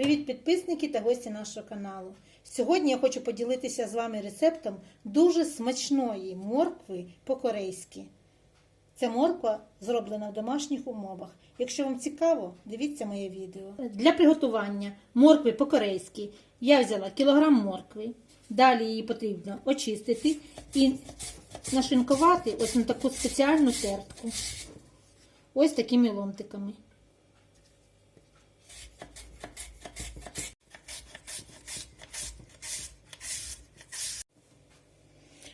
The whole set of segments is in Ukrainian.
Привіт, підписники та гості нашого каналу. Сьогодні я хочу поділитися з вами рецептом дуже смачної моркви по-корейськи. Ця морква зроблена в домашніх умовах. Якщо вам цікаво, дивіться моє відео. Для приготування моркви по-корейськи я взяла кілограм моркви. Далі її потрібно очистити і нашинкувати ось на таку спеціальну тертку. Ось такими ломтиками.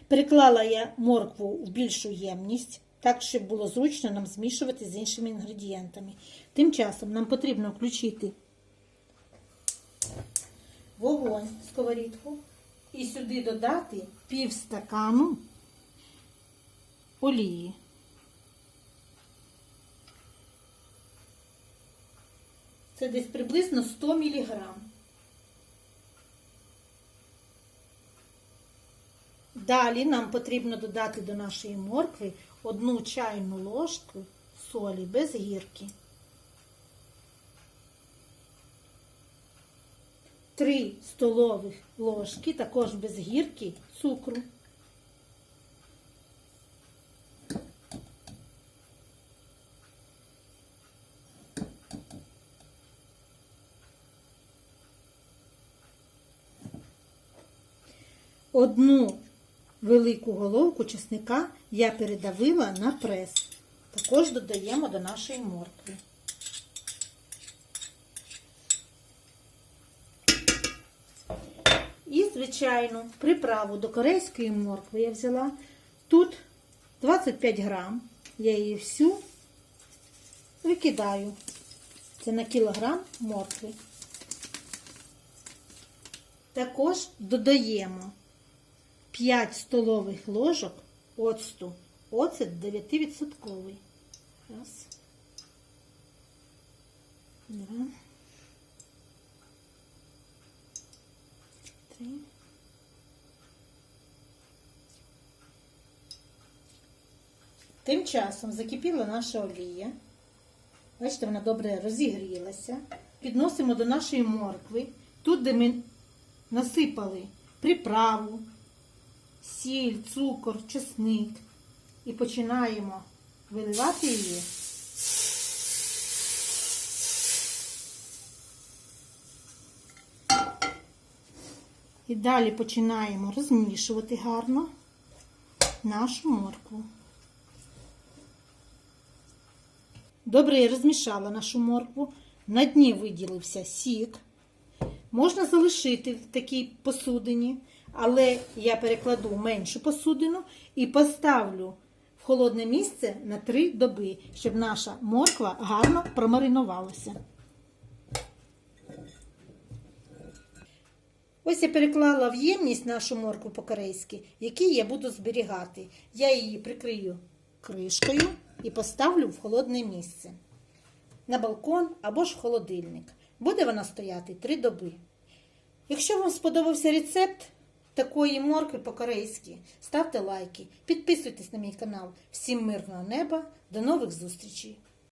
Переклала я моркву в більшу ємність, так, щоб було зручно нам змішувати з іншими інгредієнтами. Тим часом нам потрібно включити вогонь сковорідку і сюди додати пів стакану олії. Це десь приблизно 100 мг. Далі нам потрібно додати до нашої моркви одну чайну ложку солі без гірки. Три столових ложки, також без гірки, цукру. Одну велику головку чесника я передавила на прес. Також додаємо до нашої моркви. І, звичайно, приправу до корейської моркви я взяла. Тут 25 грам. Я її всю викидаю. Це на кілограм моркви. Також додаємо 5 столових ложок оцту. Оцет 9%. Раз. Два. Три. Тим часом закипіла наша олія. Бачите, вона добре розігрілася. Підносимо до нашої моркви. Тут, де ми насипали приправу, сіль, цукор, чесник. І починаємо виливати її. І далі починаємо розмішувати гарно нашу моркву. Добре, я розмішала нашу моркву. На дні виділився сік. Можна залишити в такій посудині, але я перекладу меншу посудину і поставлю в холодне місце на 3 доби, щоб наша морква гарно промаринувалася. Ось я переклала в ємність нашу моркву по-корейськи, який я буду зберігати. Я її прикрию кришкою і поставлю в холодне місце. На балкон або ж в холодильник. Буде вона стояти 3 доби. Якщо вам сподобався рецепт такої моркви по-корейськи, ставте лайки, підписуйтесь на мій канал. Всім мирного неба, до нових зустрічей!